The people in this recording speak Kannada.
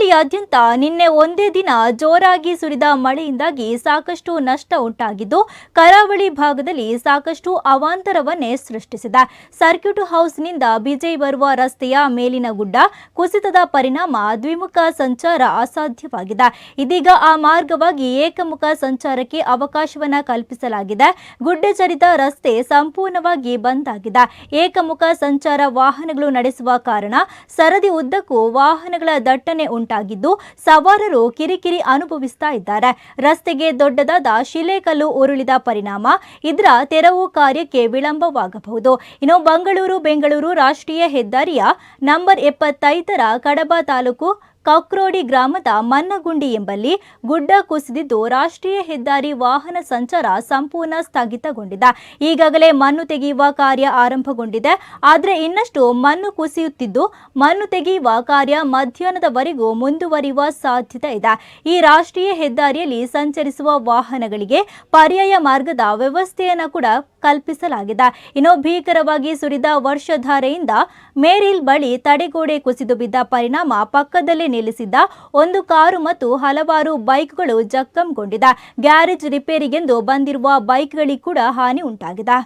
ಕರಾವಳಿಯಾದ್ಯಂತ ನಿನ್ನೆ ಒಂದೇ ದಿನ ಜೋರಾಗಿ ಸುರಿದ ಮಳೆಯಿಂದಾಗಿ ಸಾಕಷ್ಟು ನಷ್ಟ ಉಂಟಾಗಿದ್ದು, ಕರಾವಳಿ ಭಾಗದಲ್ಲಿ ಸಾಕಷ್ಟು ಅವಾಂತರವನ್ನೇ ಸೃಷ್ಟಿಸಿದೆ. ಸರ್ಕ್ಯೂಟ್ ಹೌಸ್ನಿಂದ ಬಿಜೈ ಬರುವ ರಸ್ತೆಯ ಮೇಲಿನ ಗುಡ್ಡ ಕುಸಿತದ ಪರಿಣಾಮ ದ್ವಿಮುಖ ಸಂಚಾರ ಅಸಾಧ್ಯವಾಗಿದೆ. ಇದೀಗ ಆ ಮಾರ್ಗವಾಗಿ ಏಕಮುಖ ಸಂಚಾರಕ್ಕೆ ಅವಕಾಶವನ್ನ ಕಲ್ಪಿಸಲಾಗಿದೆ. ಗುಡ್ಡಚರಿತ ರಸ್ತೆ ಸಂಪೂರ್ಣವಾಗಿ ಬಂದ್ ಆಗಿದೆ. ಏಕಮುಖ ಸಂಚಾರ ವಾಹನಗಳು ನಡೆಸುವ ಕಾರಣ ಸರದಿ ಉದ್ದಕ್ಕೂ ವಾಹನಗಳ ದಟ್ಟಣೆ ಉಂಟಾಗಿದ್ದು ಸವಾರರು ಕಿರಿಕಿರಿ ಅನುಭವಿಸ್ತಾ ಇದ್ದಾರೆ. ರಸ್ತೆಗೆ ದೊಡ್ಡದಾದ ಶಿಲೆಕಲ್ಲು ಉರುಳಿದ ಪರಿಣಾಮ ಇದರ ತೆರವು ಕಾರ್ಯಕ್ಕೆ ವಿಳಂಬವಾಗಬಹುದು. ಇನ್ನು ಬೆಂಗಳೂರು ಬೆಂಗಳೂರು ರಾಷ್ಟ್ರೀಯ ಹೆದ್ದಾರಿಯ ನಂಬರ್ ಎಪ್ಪತ್ತೈದರ ಕಡಬ ತಾಲೂಕು ಕಕ್ರೋಡಿ ಗ್ರಾಮದ ಮನ್ನಗುಂಡಿ ಎಂಬಲ್ಲಿ ಗುಡ್ಡ ಕುಸಿದಿದ್ದು ರಾಷ್ಟ್ರೀಯ ಹೆದ್ದಾರಿ ವಾಹನ ಸಂಚಾರ ಸಂಪೂರ್ಣ ಸ್ಥಗಿತಗೊಂಡಿದೆ. ಈಗಾಗಲೇ ಮಣ್ಣು ತೆಗೆಯುವ ಕಾರ್ಯ ಆರಂಭಗೊಂಡಿದೆ. ಆದರೆ ಇನ್ನಷ್ಟು ಮಣ್ಣು ಕುಸಿಯುತ್ತಿದ್ದು ಮಣ್ಣು ತೆಗೆಯುವ ಕಾರ್ಯ ಮಧ್ಯಾಹ್ನದವರೆಗೂ ಮುಂದುವರಿಯುವ ಸಾಧ್ಯತೆ ಇದೆ. ಈ ರಾಷ್ಟ್ರೀಯ ಹೆದ್ದಾರಿಯಲ್ಲಿ ಸಂಚರಿಸುವ ವಾಹನಗಳಿಗೆ ಪರ್ಯಾಯ ಮಾರ್ಗದ ವ್ಯವಸ್ಥೆಯನ್ನು ಕೂಡ ಕಲ್ಪಿಸಲಾಗಿದೆ. ಇನ್ನು ಭೀಕರವಾಗಿ ಸುರಿದ ವರ್ಷಧಾರೆಯಿಂದ ಮೇರಿಲ್ ಬಳಿ ತಡೆಗೋಡೆ ಕುಸಿದು ಬಿದ್ದ ಪರಿಣಾಮ ಪಕ್ಕದಲ್ಲೇ ನಿಲ್ಲಿಸಿದ್ದ ಒಂದು ಕಾರು ಮತ್ತು ಹಲವಾರು ಬೈಕ್ಗಳು ಜಖಂಗೊಂಡಿದೆ. ಗ್ಯಾರೇಜ್ ರಿಪೇರಿಗೆಂದು ಬಂದಿರುವ ಬೈಕ್ಗಳಿಗೆ ಕೂಡ ಹಾನಿ ಉಂಟಾಗಿದೆ.